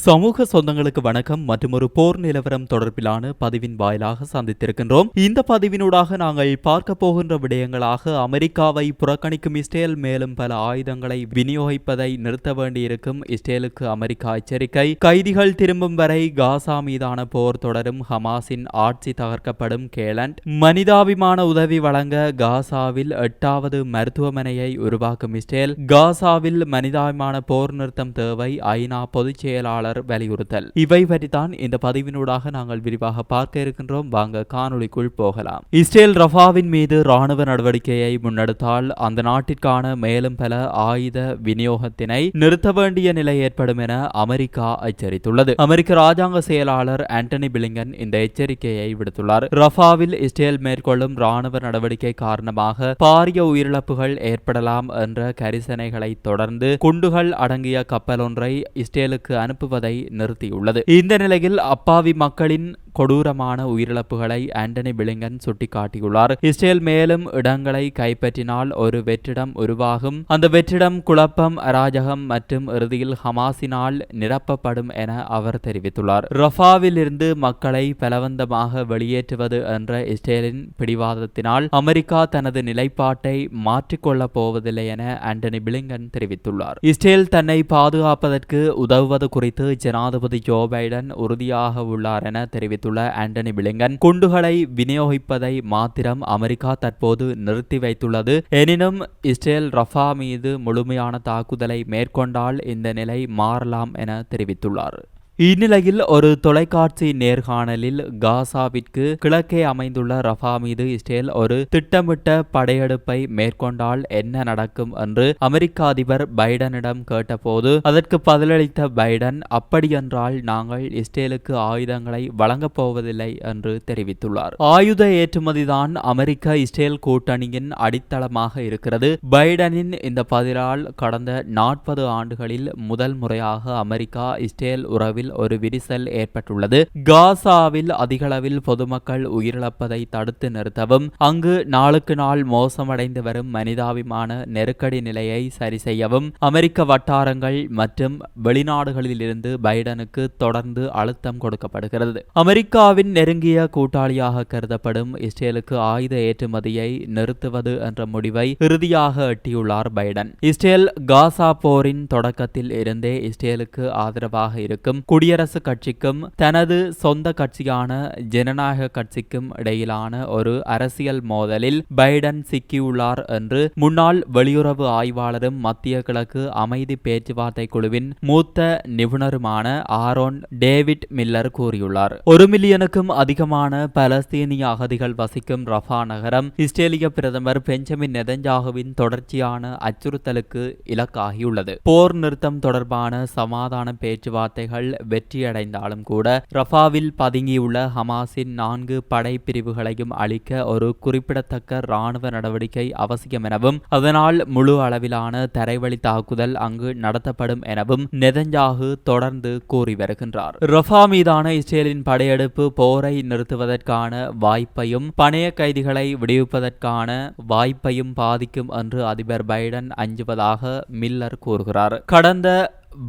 சமூக சொந்தங்களுக்கு வணக்கம் மற்றும் ஒரு போர் நிலவரம் தொடர்பிலான பதிவின் வாயிலாக சந்தித்திருக்கின்றோம். இந்த பதிவினூடாக நாங்கள் பார்க்க போகின்ற விடயங்களாக அமெரிக்காவை புறக்கணிக்கும் இஸ்ரேல் மேலும் பல ஆயுதங்களை விநியோகிப்பதை நிறுத்த வேண்டியிருக்கும் இஸ்ரேலுக்கு அமெரிக்கா எச்சரிக்கை. கைதிகள் திரும்பும் வரை காசா மீதான போர் தொடரும். ஹமாஸின் ஆட்சி தகர்க்கப்படும். கேலண்ட் மனிதாபிமான உதவி வழங்க காசாவில் எட்டாவது மருத்துவமனையை உருவாக்கும் இஸ்ரேல். காசாவில் மனிதாபிமான போர் நிறுத்தம் தேவை. ஐநா பொதுச் செயலாளர் வலியுறுத்தல். இவை பற்றித்தான் இந்த பதிவினூடாக நாங்கள் விரிவாக பார்க்க இருக்கின்றோம். வாங்க காணொலிக்குள் போகலாம். இஸ்ரேல் ரஃபாவின் மீது ராணுவ நடவடிக்கையை முன்னெடுத்தால் அந்த நாட்டிற்கான மேலும் பல ஆயுத விநியோகத்தினை நிறுத்த வேண்டிய நிலை ஏற்படும் என அமெரிக்கா எச்சரித்துள்ளது. அமெரிக்க ராஜாங்க செயலாளர் ஆண்டனி பிலிங்கன் இந்த எச்சரிக்கையை விடுத்துள்ளார். ரஃபாவில் இஸ்ரேல் மேற்கொள்ளும் ராணுவ நடவடிக்கை காரணமாக பாரிய உயிரிழப்புகள் ஏற்படலாம் என்ற கரிசனைகளை தொடர்ந்து குண்டுகள் அடங்கிய கப்பல் ஒன்றை இஸ்ரேலுக்கு அனுப்புவது நிறுத்தியுள்ளது. இந்த நிலையில் அப்பாவி மக்களின் கொடூரமான உயிரிழப்புகளை ஆண்டனி பிலிங்கன் சுட்டிக்காட்டியுள்ளார். இஸ்ரேல் மேலும் இடங்களை கைப்பற்றினால் ஒரு வெற்றிடம் உருவாகும். அந்த வெற்றிடம் குழப்பம் அராஜகம் மற்றும் இறுதியில் ஹமாஸினால் நிரப்பப்படும் என அவர் தெரிவித்துள்ளார். ரஃபாவில் இருந்து மக்களை பலவந்தமாக வெளியேற்றுவது என்ற இஸ்ரேலின் பிடிவாதத்தினால் அமெரிக்கா தனது நிலைப்பாட்டை மாற்றிக்கொள்ளப் போவதில்லை என ஆண்டனி பிலிங்கன் தெரிவித்துள்ளார். இஸ்ரேல் தன்னை பாதுகாப்பதற்கு உதவுவது குறித்து ஜனாதிபதி ஜோ பைடன் உறுதியாக உள்ளார் என தெரிவித்துள்ள ஆண்டனி பிளிங்கன் குண்டுகளை விநியோகிப்பதை மாத்திரம் அமெரிக்கா தற்போது நிறுத்தி வைத்துள்ளது. எனினும் இஸ்ரேல் ரஃபா மீது முழுமையான தாக்குதலை மேற்கொண்டால் இந்த நிலை மாறலாம் என தெரிவித்துள்ளார். இந்நிலையில் ஒரு தொலைக்காட்சி நேர்காணலில் காசாவிற்கு கிழக்கே அமைந்துள்ள ரஃபா மீது இஸ்ரேல் ஒரு திட்டமிட்ட படையெடுப்பை மேற்கொண்டால் என்ன நடக்கும் என்று அமெரிக்க அதிபர் பைடனிடம் கேட்டபோது அதற்கு பதிலளித்த பைடன் அப்படியென்றால் நாங்கள் இஸ்ரேலுக்கு ஆயுதங்களை வழங்கப் போவதில்லை என்று தெரிவித்துள்ளார். ஆயுத ஏற்றுமதிதான் அமெரிக்க இஸ்ரேல் கூட்டணியின் அடித்தளமாக இருக்கிறது. பைடனின் இந்த பதிலால் கடந்த நாற்பது ஆண்டுகளில் முதல் முறையாக அமெரிக்கா இஸ்ரேல் உறவில் ஒரு விரிசல் ஏற்பட்டுள்ளது. காசாவில் அதிகளவில் பொதுமக்கள் உயிரிழப்பதை தடுத்து நிறுத்தவும் அங்கு நாளுக்கு நாள் மோசமடைந்து வரும் மனிதாபிமான நெருக்கடி நிலையை சரி செய்யவும் அமெரிக்க வட்டாரங்கள் மற்றும் வெளிநாடுகளிலிருந்து பைடனுக்கு தொடர்ந்து அழுத்தம் கொடுக்கப்படுகிறது. அமெரிக்காவின் நெருங்கிய கூட்டாளியாக கருதப்படும் இஸ்ரேலுக்கு ஆயுத ஏற்றுமதியை நிறுத்துவது என்ற முடிவை இறுதியாக எட்டியுள்ளார் பைடன். இஸ்ரேல் காசா போரின் தொடக்கத்தில் இருந்தே இஸ்ரேலுக்கு ஆதரவாக இருக்கும் குடியரசுக் கட்சிக்கும் தனது சொந்த கட்சியான ஜனநாயக கட்சிக்கும் இடையிலான ஒரு அரசியல் மோதலில் பைடன் சிக்கியுள்ளார் என்று முன்னாள் வெளியுறவு ஆய்வாளரும் மத்திய கிழக்கு அமைதி பேச்சுவார்த்தை குழுவின் மூத்த நிபுணருமான ஆரோன் டேவிட் மில்லர் கூறியுள்ளார். ஒரு மில்லியனுக்கும் அதிகமான பலஸ்தீனிய அகதிகள் வசிக்கும் ரஃபா நகரம் இஸ்ரேலிய பிரதமர் பெஞ்சமின் நெதஞ்சாகுவின் தொடர்ச்சியான அச்சுறுத்தலுக்கு இலக்காகியுள்ளது. போர் நிறுத்தம் தொடர்பான சமாதான பேச்சுவார்த்தைகள் வெற்றியடைந்தாலும் கூட ரஃபாவில் பதுங்கியுள்ள ஹமாஸின் நான்கு படை பிரிவுகளையும் அளிக்க ஒரு குறிப்பிடத்தக்க இராணுவ நடவடிக்கை அவசியம் எனவும் அதனால் முழு அளவிலான தரைவழி தாக்குதல் அங்கு நடத்தப்படும் எனவும் நெதஞ்சாகு தொடர்ந்து கூறி வருகின்றார். ரஃபா மீதான இஸ்ரேலின் படையெடுப்பு போரை நிறுத்துவதற்கான வாய்ப்பையும் பணைய கைதிகளை விடுவிப்பதற்கான வாய்ப்பையும் பாதிக்கும் என்று அதிபர் பைடன் அஞ்சுவதாக மில்லர் கூறுகிறார். கடந்த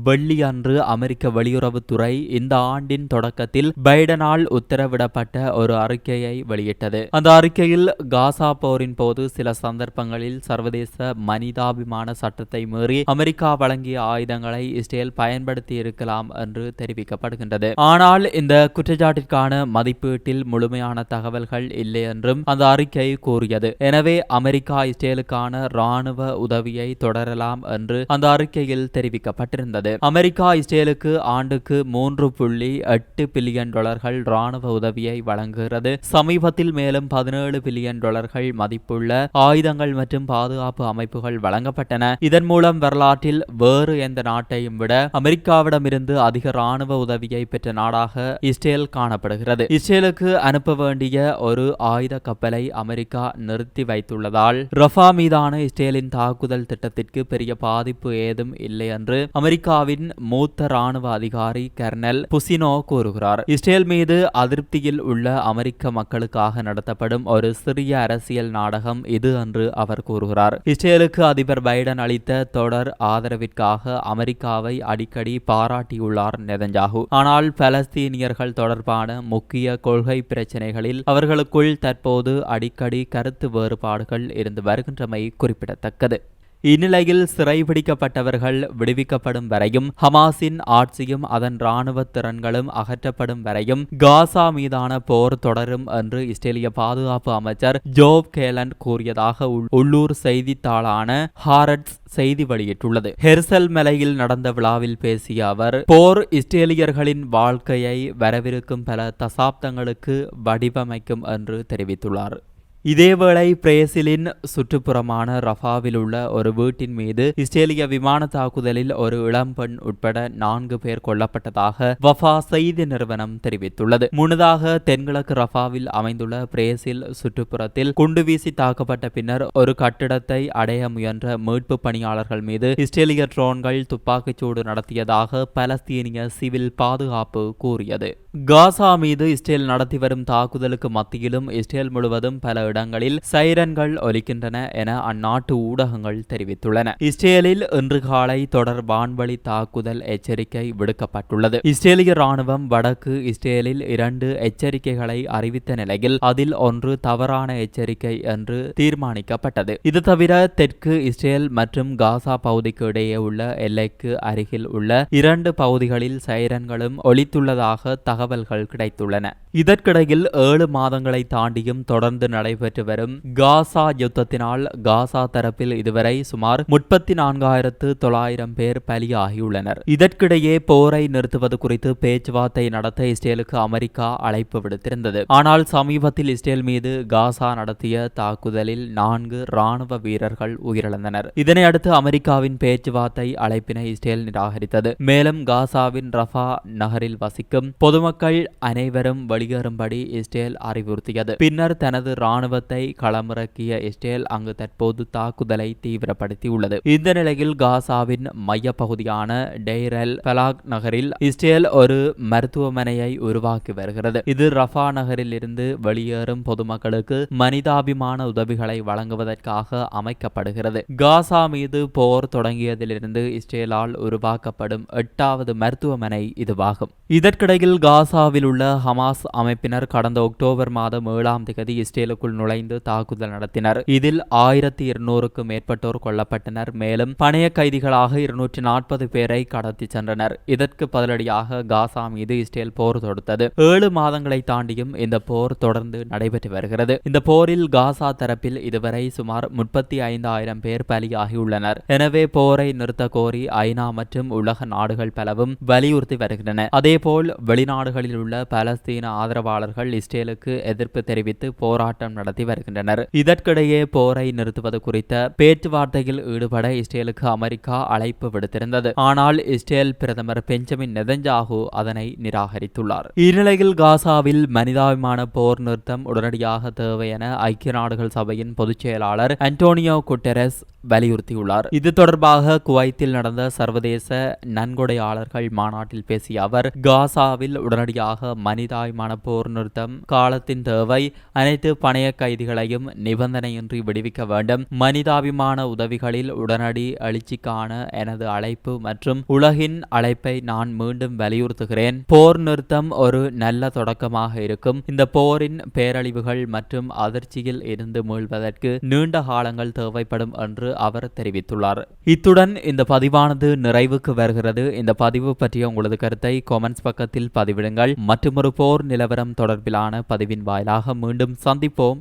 வெள்ளி அன்று அமெரிக்க வெளியுறவுத்துறை இந்த ஆண்டின் தொடக்கத்தில் பைடனால் உத்தரவிடப்பட்ட ஒரு அறிக்கையை வெளியிட்டது. அந்த அறிக்கையில் காசா போரின் போது சில சந்தர்ப்பங்களில் சர்வதேச மனிதாபிமான சட்டத்தை மீறி அமெரிக்கா வழங்கிய ஆயுதங்களை இஸ்ரேல் பயன்படுத்தி இருக்கலாம் என்று தெரிவிக்கப்படுகின்றது. ஆனால் இந்த குற்றச்சாட்டிற்கான மதிப்பீட்டில் முழுமையான தகவல்கள் இல்லை என்றும் அந்த அறிக்கை கூறியது. எனவே அமெரிக்கா இஸ்ரேலுக்கான இராணுவ உதவியை தொடரலாம் என்று அந்த அறிக்கையில் தெரிவிக்கப்பட்டிருந்தது. இருந்தது. அமெரிக்கா இஸ்ரேலுக்கு ஆண்டுக்கு மூன்று புள்ளி எட்டு பில்லியன் டாலர்கள் ராணுவ உதவியை வழங்குகிறது. சமீபத்தில் மேலும் பதினேழு பில்லியன் டாலர்கள் மதிப்புள்ள ஆயுதங்கள் மற்றும் பாதுகாப்பு அமைப்புகள் வழங்கப்பட்டன. இதன் மூலம் வரலாற்றில் வேறு எந்த நாட்டையும் விட அமெரிக்காவிடமிருந்து அதிக ராணுவ உதவியை பெற்ற நாடாக இஸ்ரேல் காணப்படுகிறது. இஸ்ரேலுக்கு அனுப்ப வேண்டிய ஒரு ஆயுத கப்பலை அமெரிக்கா நிறுத்தி வைத்துள்ளதால் ரஃபா மீதான இஸ்ரேலின் தாக்குதல் திட்டத்திற்கு பெரிய பாதிப்பு ஏதும் இல்லை என்று அமெரிக்க அமெரிக்காவின் மூத்த ராணுவ அதிகாரி கர்னல் புசினோ கூறுகிறார். இஸ்ரேல் மீது அதிருப்தியில் உள்ள அமெரிக்க மக்களுக்காக நடத்தப்படும் ஒரு சிறிய அரசியல் நாடகம் இது என்று அவர் கூறுகிறார். இஸ்ரேலுக்கு அதிபர் பைடன் அளித்த தொடர் ஆதரவிற்காக அமெரிக்காவை அடிக்கடி பாராட்டியுள்ளார் நெதஞ்சாகு ஆனால் பலஸ்தீனியர்கள் தொடர்பான முக்கிய கொள்கை பிரச்சினைகளில் அவர்களுக்குள் தற்போது அடிக்கடி கருத்து வேறுபாடுகள் இருந்து வருகின்றமை குறிப்பிடத்தக்கது. இந்நிலையில் சிறைபிடிக்கப்பட்டவர்கள் விடுவிக்கப்படும் வரையும் ஹமாஸின் ஆட்சியும் அதன் இராணுவ திறன்களும் அகற்றப்படும் வரையும் காசா மீதான போர் தொடரும் என்று இஸ்ரேலிய பாதுகாப்பு அமைச்சர் ஜோப் கேலன் கூறியதாக உள்ளூர் செய்தித்தாளான ஹாரட்ஸ் செய்தி வெளியிட்டுள்ளது. ஹெர்சல் மலையில் நடந்த விழாவில் பேசிய அவர் போர் இஸ்ரேலியர்களின் வாழ்க்கையை வரவிருக்கும் பல தசாப்தங்களுக்கு வடிவமைக்கும் என்று தெரிவித்துள்ளார். இதேவேளை பிரேசிலின் சுற்றுப்புறமான ரஃபாவில் உள்ள ஒரு வீட்டின் மீது இஸ்ரேலிய விமான தாக்குதலில் ஒரு இளம்பெண் உட்பட நான்கு பேர் கொல்லப்பட்டதாக வஃபா செய்தி நிறுவனம் தெரிவித்துள்ளது. முன்னதாக தென்கிழக்கு ரஃபாவில் அமைந்துள்ள பிரேசில் சுற்றுப்புறத்தில் குண்டு வீசி தாக்கப்பட்ட பின்னர் ஒரு கட்டிடத்தை அடைய முயன்ற மீட்பு பணியாளர்கள் மீது இஸ்ரேலிய ட்ரோன்கள் துப்பாக்கிச்சூடு நடத்தியதாக பலஸ்தீனிய சிவில் பாதுகாப்பு கூறியது. காசா மீது இஸ்ரேல் நடத்தி வரும் தாக்குதலுக்கு மத்தியிலும் இஸ்ரேல் முழுவதும் பல இடங்களில் சைரன்கள் ஒலிக்கின்றன என அந்நாட்டு ஊடகங்கள் தெரிவித்துள்ளன. இஸ்ரேலில் இன்று காலை தொடர் வான்வழி தாக்குதல் எச்சரிக்கை விடுக்கப்பட்டுள்ளது. இஸ்ரேலிய ராணுவம் வடக்கு இஸ்ரேலில் இரண்டு எச்சரிக்கைகளை அறிவித்த நிலையில் அதில் ஒன்று தவறான எச்சரிக்கை என்று தீர்மானிக்கப்பட்டது. இது தவிர தெற்கு இஸ்ரேல் மற்றும் காசா பகுதிக்கு இடையே உள்ள எல்லைக்கு அருகில் உள்ள இரண்டு பகுதிகளில் சைரன்களும் ஒலித்துள்ளதாக தகவல்கள் கிடைத்துள்ளன. இதற்கிடையில் ஏழு மாதங்களை தாண்டியும் தொடர்ந்து நடைபெறும் நடைபெற்று வரும் காசா யுத்தத்தினால் காசா தரப்பில் இதுவரை சுமார் முப்பத்தி நான்காயிரத்து தொள்ளாயிரம் பேர் பலியாகியுள்ளனர். இதற்கிடையே போரை நிறுத்துவது குறித்து பேச்சுவார்த்தை நடத்த இஸ்ரேலுக்கு அமெரிக்கா அழைப்பு விடுத்திருந்தது. ஆனால் சமீபத்தில் இஸ்ரேல் மீது காசா நடத்திய தாக்குதலில் நான்கு ராணுவ வீரர்கள் உயிரிழந்தனர். இதனையடுத்து அமெரிக்காவின் பேச்சுவார்த்தை அழைப்பினை இஸ்ரேல் நிராகரித்தது. மேலும் காசாவின் ரஃபா நகரில் வசிக்கும் பொதுமக்கள் அனைவரும் வெளியேறும்படி இஸ்ரேல் அறிவுறுத்தியது. பின்னர் தனது ராணுவ இராணுவத்தை களமிறக்கிய இஸ்ரேல் அங்கு தற்போது தாக்குதலை தீவிரப்படுத்தியுள்ளது. இந்த நிலையில் காசாவின் மையப்பகுதியான டெய்ரல் பலாக் நகரில் இஸ்ரேல் ஒரு மருத்துவமனையை உருவாக்கி வருகிறது. இது ரஃபா நகரில் இருந்து வெளியேறும் பொதுமக்களுக்கு மனிதாபிமான உதவிகளை வழங்குவதற்காக அமைக்கப்படுகிறது. காசா மீது போர் தொடங்கியதிலிருந்து இஸ்ரேலால் உருவாக்கப்படும் எட்டாவது மருத்துவமனை இதுவாகும். இதற்கிடையில் காசாவில் உள்ள ஹமாஸ் அமைப்பினர் கடந்த அக்டோபர் மாதம் ஏழாம் தேதி இஸ்ரேலுக்குள் நுழைந்து தாக்குதல் நடத்தினர். இதில் ஆயிரத்தி இருநூறுக்கும் மேற்பட்டோர் கொல்லப்பட்டனர். மேலும் பணைய கைதிகளாக இருநூற்றி நாற்பது பேரை கடத்தி சென்றனர். இதற்கு பதிலடியாக காசா மீது இஸ்ரேல் போர் தொடுத்தது. ஏழு மாதங்களை தாண்டியும் இந்த போர் தொடர்ந்து நடைபெற்று வருகிறது. இந்த போரில் காசா தரப்பில் இதுவரை சுமார் முப்பத்தி ஐந்து ஆயிரம் பேர் பலியாகியுள்ளனர். எனவே போரை நிறுத்த கோரி ஐநா மற்றும் உலக நாடுகள் பலவும் வலியுறுத்தி வருகின்றன. அதேபோல் வெளிநாடுகளில் உள்ள பலஸ்தீன ஆதரவாளர்கள் இஸ்ரேலுக்கு எதிர்ப்பு தெரிவித்து போராட்டம் நடத்தி நடத்தி வருகின்றனர். இதற்கிடையே போரை நிறுத்துவது குறித்த பேச்சுவார்த்தையில் ஈடுபட இஸ்ரேலுக்கு அமெரிக்கா அழைப்பு விடுத்திருந்தது. ஆனால் இஸ்ரேல் பிரதமர் பெஞ்சமின் நெதஞ்சாகு அதனை நிராகரித்துள்ளார். இந்நிலையில் காசாவில் மனிதாபிமான போர் நிறுத்தம் உடனடியாக தேவை என ஐக்கிய நாடுகள் சபையின் பொதுச் செயலாளர் அன்டோனியோ குட்டெரஸ் வலியுறுத்தியுள்ளார். இது தொடர்பாக குவைத்தில் நடந்த சர்வதேச நன்கொடையாளர்கள் மாநாட்டில் பேசிய அவர் காசாவில் உடனடியாக மனிதாய்மான போர் நிறுத்தம் காலத்தின் தேவை அனைத்து பணைய கைதிகளையும் நிபந்தனையின்றி விடுவிக்க வேண்டும். மனிதாபிமான உதவிகளில் உடனடி எழுச்சிக்கான எனது அழைப்பு மற்றும் உலகின் அழைப்பை நான் மீண்டும் வலியுறுத்துகிறேன். போர் நிறுத்தம் ஒரு நல்ல தொடக்கமாக இருக்கும். இந்த போரின் பேரழிவுகள் மற்றும் அதிர்ச்சியில் இருந்து மீள்வதற்கு நீண்ட காலங்கள் தேவைப்படும் என்று அவர் தெரிவித்துள்ளார். இத்துடன் இந்த பதிவானது நிறைவுக்கு வருகிறது. இந்த பதிவு பற்றிய உங்களது கருத்தை கொமெண்ட்ஸ் பக்கத்தில் பதிவிடுங்கள். மற்றொரு போர் நிலவரம் தொடர்பிலான பதிவின் வாயிலாக மீண்டும் சந்திப்போம்.